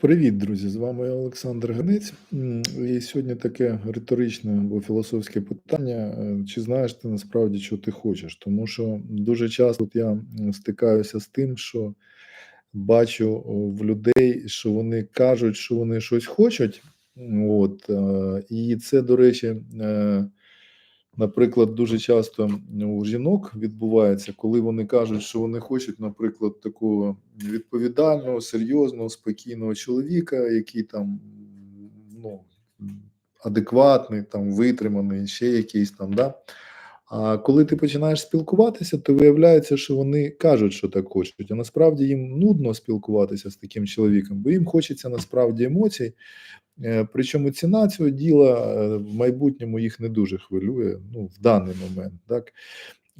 Привіт, друзі! З вами Олександр Генець. І сьогодні таке риторичне або філософське питання. е, Чи знаєш ти насправді, що ти хочеш? Тому що дуже часто я стикаюся з тим, що бачу в людей, що вони кажуть, що вони щось хочуть. От, е, і це, до речі, е, Наприклад, дуже часто у жінок відбувається, коли вони кажуть, що вони хочуть, наприклад, такого відповідального, серйозного, спокійного чоловіка, який там ну, адекватний, там витриманий, ще якийсь там. Да? А коли ти починаєш спілкуватися, то виявляється, що вони кажуть, що так хочуть. А насправді їм нудно спілкуватися з таким чоловіком, бо їм хочеться насправді емоцій. Е, Причому ціна цього діла е, в майбутньому їх не дуже хвилює, ну, в даний момент. Так?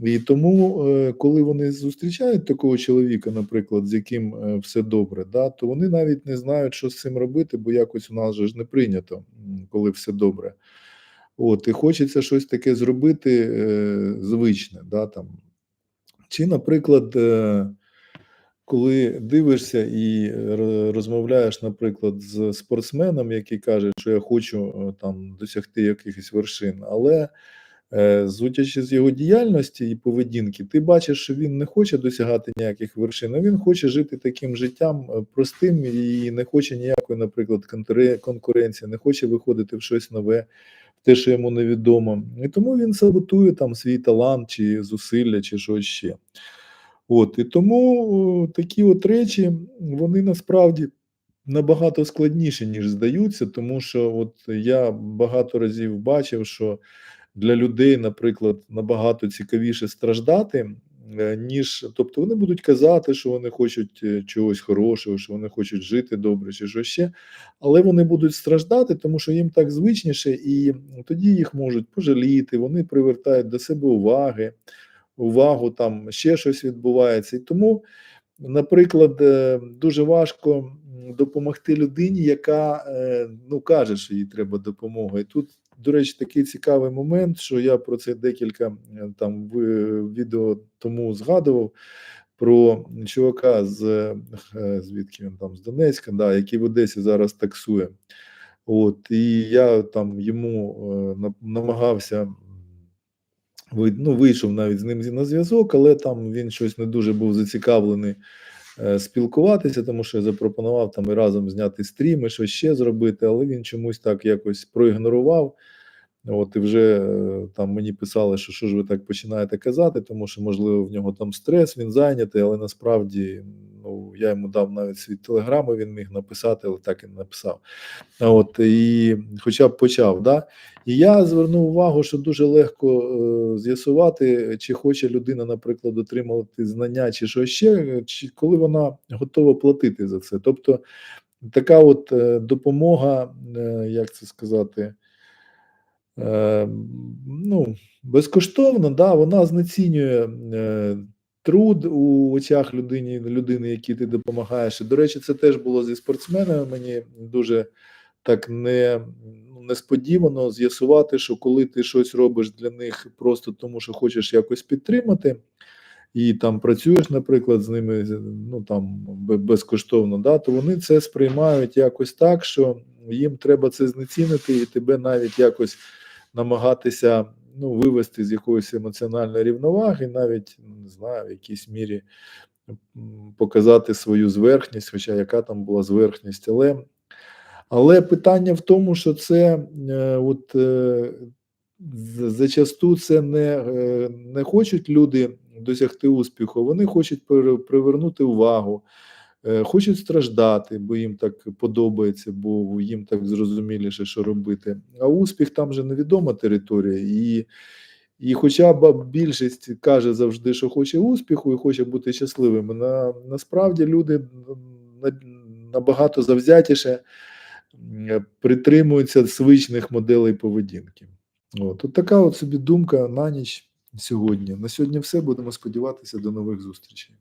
І тому, е, коли вони зустрічають такого чоловіка, наприклад, з яким все добре, да, то вони навіть не знають, що з цим робити, бо якось у нас же ж не прийнято, коли все добре. От, і хочеться щось таке зробити е, звичне. Да, там. Чи, наприклад, е, коли дивишся і розмовляєш, наприклад, з спортсменом, який каже, що я хочу е, там досягти якихось вершин, але е, з його діяльності і поведінки, ти бачиш, що він не хоче досягати ніяких вершин, а він хоче жити таким життям е, простим і не хоче ніякої, наприклад, конкуренції, не хоче виходити в щось нове, в те, що йому невідомо. І тому він саботує там свій талант чи зусилля, чи щось ще. От, і тому такі от речі, вони насправді набагато складніші, ніж здаються, тому що от я багато разів бачив, що для людей, наприклад, набагато цікавіше страждати, е, ніж тобто вони будуть казати, що вони хочуть е, чогось хорошого, що вони хочуть жити добре, чи що ще, але вони будуть страждати, тому що їм так звичніше, і тоді їх можуть пожаліти, вони привертають до себе уваги увагу, там ще щось відбувається. І тому, наприклад, е, дуже важко допомогти людині, яка е, ну каже, що їй треба допомога. І тут, до речі, такий цікавий момент, що я про це декілька е, там відео тому згадував. Про чувака з звідки він там з Донецька, да, який в Одесі зараз таксує. От, і я там йому на- намагався ну, вийшов навіть з ним на зв'язок, але там він щось не дуже був зацікавлений е, спілкуватися, тому що я запропонував там і разом зняти стрім, і щось ще зробити, але він чомусь так якось проігнорував. От і вже е, там мені писали, що що ж ви так починаєте казати, тому що, можливо, в нього там стрес, він зайнятий, але насправді ну, я йому дав навіть свій телеграми, він міг написати, але так і не написав. От, і хоча б почав. Да? І я звернув увагу, що дуже легко е, з'ясувати, чи хоче людина, наприклад, отримувати знання, чи що ще, чи коли вона готова платити за це. Тобто така от е, допомога, е, як це сказати, е, ну, безкоштовно, да, вона знецінює е, труд у очах людині, людини, якій ти допомагаєш. І, до речі, це теж було зі спортсменами. Мені дуже так не ну, несподівано з'ясувати, що коли ти щось робиш для них просто тому, що хочеш якось підтримати. І там працюєш, наприклад, з ними ну там безкоштовно, да, то вони це сприймають якось так, що їм треба це знецінити, і тебе навіть якось намагатися ну, вивести з якоїсь емоціональної рівноваги, навіть ну, не знаю, в якійсь мірі показати свою зверхність, хоча яка там була зверхність, але, але питання в тому, що це е, от. Е, зачасту це не, е, не хочуть люди досягти успіху, вони хочуть привернути увагу, хочуть страждати, бо їм так подобається, бо їм так зрозуміліше, що робити. А успіх там же невідома територія. І, і хоча б більшість каже завжди, що хоче успіху і хоче бути щасливими, на, насправді люди набагато завзятіше притримуються звичних моделей поведінки. От, от така от собі думка на ніч сьогодні. На сьогодні все. Будемо сподіватися до нових зустрічей.